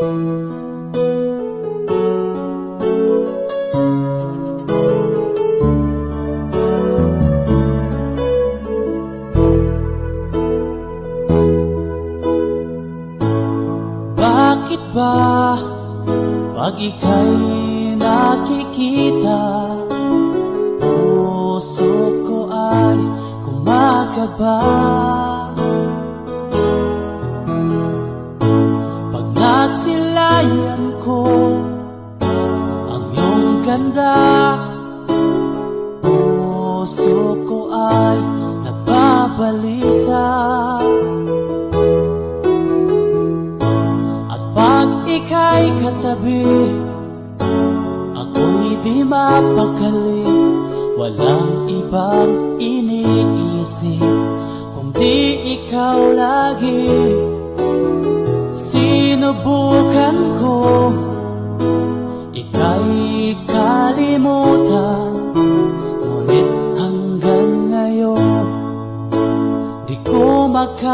Bakit ba pag ika'y nakikita Puso ko ay kumakaba ganda Puso ko ay nagbabalisa At pag ika'y katabi Ako'y di mapakali Walang ibang iniisip Kundi ikaw lagi. Sinubukan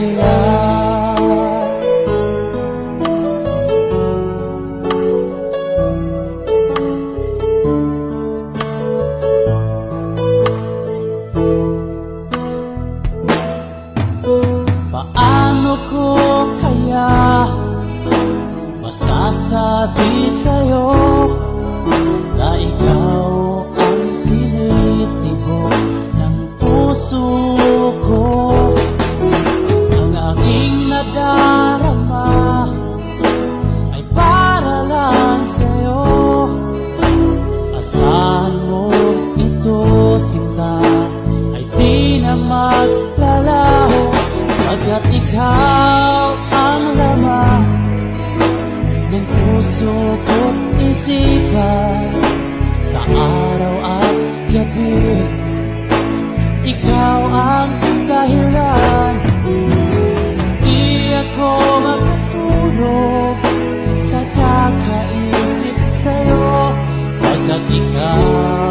dahilan Paano ko kaya masasabi sa'yo na ikaw di na maglalaho Pagkat ikaw ang laman Ng puso ko't isipan Sa araw at gabi Ikaw ang dahilan. Di ako makatulog Sa kakaisip sa'yo. Pagkat ikaw